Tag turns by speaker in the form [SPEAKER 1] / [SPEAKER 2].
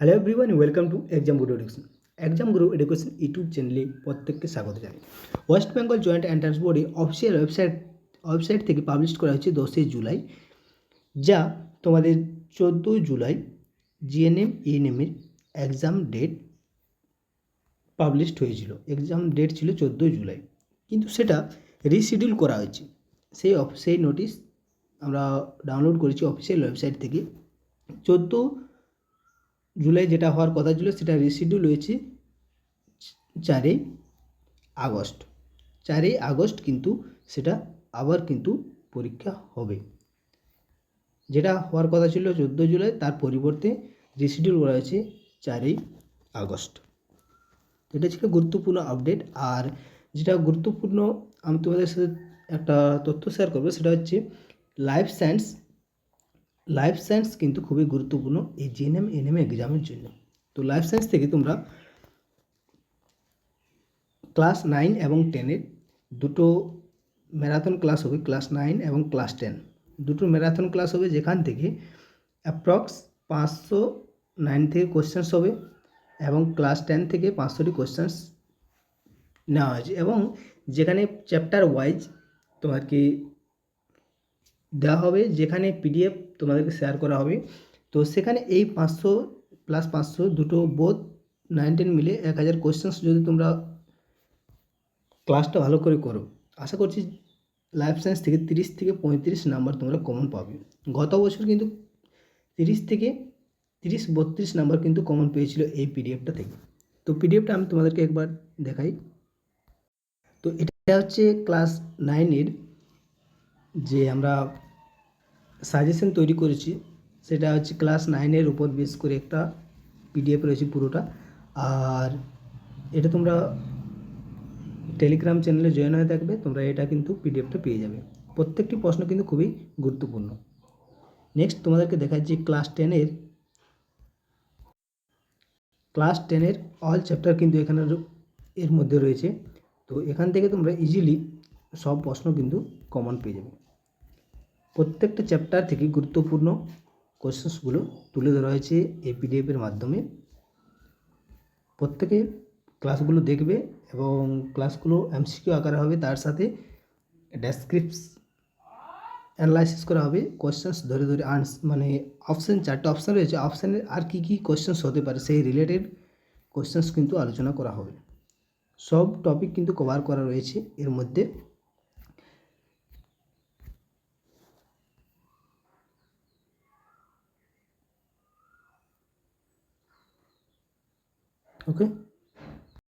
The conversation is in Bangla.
[SPEAKER 1] Hello everyone welcome to exam Guru education exam Guru education YouTube চ্যানেলে প্রত্যেককে স্বাগত জানাই। ওয়েস্ট বেঙ্গল জয়েন্ট এন্ট্রান্স বোর্ডে অফিসিয়াল ওয়েবসাইট ওয়েবসাইট থেকে পাবলিশ করা হয়েছে দশই জুলাই, যা তোমাদের চোদ্দোই জুলাই জিএনএম ইএনএমের এক্সাম ডেট পাবলিশড হয়েছিল। এক্সাম ডেট ছিল চোদ্দোই জুলাই। কিন্তু সেটা রিশিডিউল করা হয়েছে। সেই সেই নোটিশ আমরা ডাউনলোড করেছি অফিসিয়াল ওয়েবসাইট থেকে। চোদ্দ জুলাই যেটা হওয়ার কথা ছিল, সেটা রিশিডিউল হয়েছে চারই আগস্ট। চারই আগস্ট কিন্তু সেটা আবার কিন্তু পরীক্ষা হবে। যেটা হওয়ার কথা ছিল চোদ্দ জুলাই, তার পরিবর্তে রিশিডিউল করা হয়েছে চারই আগস্ট। এটা ছিল গুরুত্বপূর্ণ আপডেট আর যেটা গুরুত্বপূর্ণ, আমি তোমাদের সাথে একটা তথ্য শেয়ার করব, সেটা হচ্ছে লাইফ সায়েন্স লাইফ সায়েন্স কিন্তু খুবই গুরুত্বপূর্ণ এই জিএনএম এনএম এক্সামের জন্য। তো লাইফ সায়েন্স থেকে তোমরা ক্লাস নাইন এবং টেনের দুটো ম্যারাথন ক্লাস হবে ক্লাস নাইন এবং ক্লাস টেন দুটো ম্যারাথন ক্লাস হবে যেখান থেকে অ্যাপ্রক্স পাঁচশো নাইন থেকে কোশ্চেন্স হবে এবং ক্লাস টেন থেকে পাঁচশোটি কোশ্চেন্স নেওয়া হয়েছে। এবং যেখানে চ্যাপ্টার ওয়াইজ তোমাকে দেওয়া হবে, যেখানে পিডিএফ তোমাদেরকে শেয়ার করা হবে। তো সেখানে এই পাঁচশো প্লাস পাঁচশো দুটো বোধ নাইন টেন মিলে এক হাজার কোশ্চেন্স যদি তোমরা ক্লাসটা ভালো করে করো, আশা করছি লাইফ সায়েন্স থেকে তিরিশ থেকে পঁয়ত্রিশ নাম্বার তোমরা কমন পাবে। গত বছর কিন্তু তিরিশ থেকে তিরিশ, বত্রিশ নাম্বার কিন্তু কমন পেয়েছিল এই পিডিএফটা থেকে। তো পিডিএফটা আমি তোমাদেরকে একবার দেখাই। তো এটা হচ্ছে ক্লাস নাইনের যে আমরা সাজেশন তৈরি করেছি, সেটা হচ্ছে ক্লাস নাইনের উপর বেস করে একটা পিডিএফ রয়েছে পুরোটা। আর এটা তোমরা টেলিগ্রাম চ্যানেলে জয়েন হয়ে থাকবে, তোমরা এটা কিন্তু পিডিএফটা পেয়ে যাবে। প্রত্যেকটি প্রশ্ন কিন্তু খুবই গুরুত্বপূর্ণ। নেক্সট তোমাদেরকে দেখাচ্ছি ক্লাস টেনের ক্লাস টেনের অল চ্যাপ্টার কিন্তু এখানে এর মধ্যে রয়েছে। তো এখান থেকে তোমরা ইজিলি সব প্রশ্ন কিন্তু কমন পেয়ে যাবে। প্রত্যেকটা চ্যাপ্টার থেকে গুরুত্বপূর্ণ কোশ্চেন্সগুলো তুলে ধরা হয়েছে এই পিডিএফের মাধ্যমে। প্রত্যেকে ক্লাসগুলো দেখবে এবং ক্লাসগুলো এমসিকিউ আকারে হবে, তার সাথে ডেসক্রিপস অ্যানালাইসিস করা হবে কোশ্চেন্স ধরে ধরে আনস মানে অপশান চারটে অপশান রয়েছে অপশানের আর কী কী কোশ্চেন্স হতে পারে, সেই রিলেটেড কোশ্চেন্স কিন্তু আলোচনা করা হবে। সব টপিক কিন্তু কভার করা রয়েছে, এর মধ্যে ఓకే